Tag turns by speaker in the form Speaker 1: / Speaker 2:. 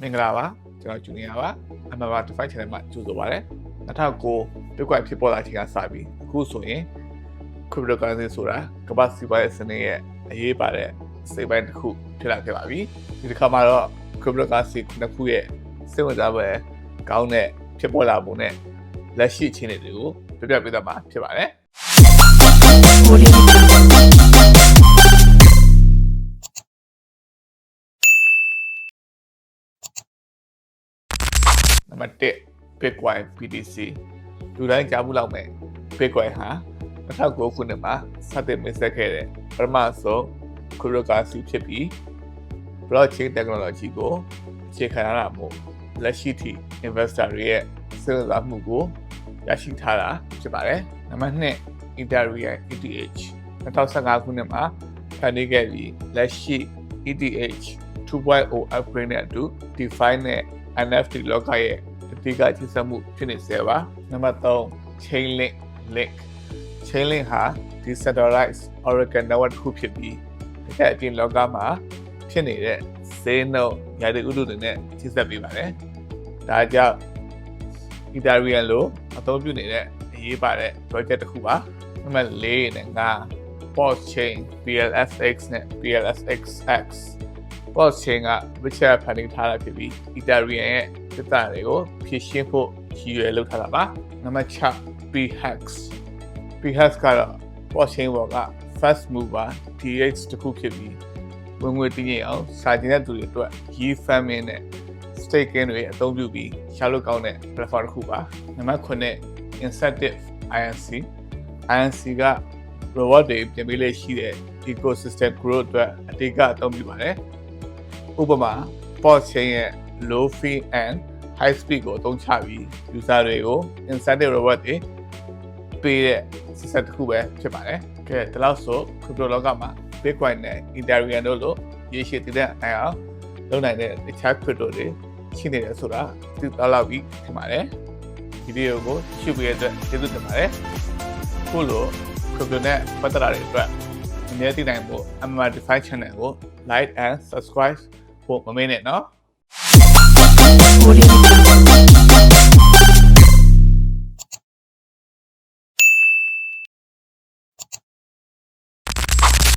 Speaker 1: မင်္ဂလာပါကျွန်တော်ဂျူနီယာပါအမဘာ Define Channel မှာကြိုဆိုပါရစေ2009 Bitcoin ဖြစ်ပေါ်လာချိန်ကစပြီးအခုဆိုရင် cryptocurrency ဆိုတာကမ္ဘာစီးပွားရေးစနစ်ရဲ့အရေးပါတဲ့စိတ်ပိုင်းတစ်ခုဖြစ်လာခဲ့ပါပြီဒီတစ်ခါမှာတော့ cryptocurrency နှစ်ခုရဲ့စိတ်ဝင်စားဖွယ်ကောင်းတဲ့ဖြစ်ပေါ်လာပုံနဲ့လက်ရှိအခြေအနေတွေကိုပြပြပေးသွားမှာဖြစ်ပါတယ် နံပါတ်1 Bitcoin BTC လူတိုင်းကြားမှုလောက်မဲ့ Bitcoin ဟာ2009ခုနှစ်မှာစတင်မိတ်ဆက်ခဲ့တဲ့ပထမဆုံး cryptocurrency ဖြစ်ပြီး blockchain technology ကိုအခြေခံရတာမို့လက်ရှိထိ investor တွေရဲ့စိတ်ဝင်စားမှုကိုရရှိထားတာဖြစ်ပါတယ်။နံပါတ်2 Ethereum ETH 2015ခုနှစ်မှာဖန်တီးခဲ့ပြီးလက်ရှိ ETH 2.0 upgrade နဲ့အတူ DeFi နဲ့ NFT လောကရဲ့အဓိကချိတ်ဆက်မှုဖြစ်နေစေပါနံပါတ်3 Chainlink Link Chainlink ဟာ decentralized Oracle network တစ်ခုဖြစ်ပြီးတစ်ခါအပြင်လောကမှာဖြစ်နေတဲ့ဈေးနှုန်းရာသီဥတုတွေနဲ့ချိတ်ဆက်ပေးပါတယ်ဒါကြောင့် Ethereum လို့အသုံးပြုနေတဲ့အရေးပါတဲ့ project တစ်ခုပါနံပါတ်4နဲ့5 Pulse Chain PLFX နဲ့ PLSXX Pulse Chain က Richard ဖန်တီးထားတာဖြစ်ပြီး Ethereum ရဲ့သစ္စာတွေကိုဖြည့်ရှင်းဖို့ရည်ရွယ်လုပ်ထားတာပါနံပါတ်6 PHEX PHEX ကတော့ Pulse Chain ပေါ်က Fast Mover DX တစ်ခုဖြစ်ပြီးဝင်ငွေတည်ငြိမ်အောင်စာကျင်တဲ့သူတွေအတွက် yield farming နဲ့ staking တွေအသုံးပြုပြီးရှားလို့ကောင်းတဲ့ platform တစ်ခုပါနံပါတ်9 incentive INC INC က reward တွေပြင်ပေးလေရှိတဲ့ ecosystem growth အတွက်အဓိကအသုံးပြုပါတယ် ဥပမာ port chain ရဲ့ low fee and high speed ကိုအသုံးချပြီး user တွေကို incentive reward တွေပေးတဲ့ system တစ်ခုပဲဖြစ်ပါတယ်ကဲဒီလောက်ဆို crypto လောကမှာ bitcoin နဲ့ ethereum တို့လိုရေရှည်တည်တဲ့အနိုင်အောင်လုပ်နိုင်တဲ့တခြား crypto တွေရှိနေတယ်ဆိုတာသိသွားလောက်ပြီးထင်ပါတယ်ဒီဗီဒီယိုကိုကြည့်ပေးတဲ့အတွက်ကျေးဇူးတင်ပါတယ်ခုလို crypto နဲ့ပတ်သက်တာတွေအတွက်အများသိနိုင်ဖို့ MMA Define Channel ကို like and subscribe ဖို့မမေ့နဲ့နော်
Speaker 2: Audio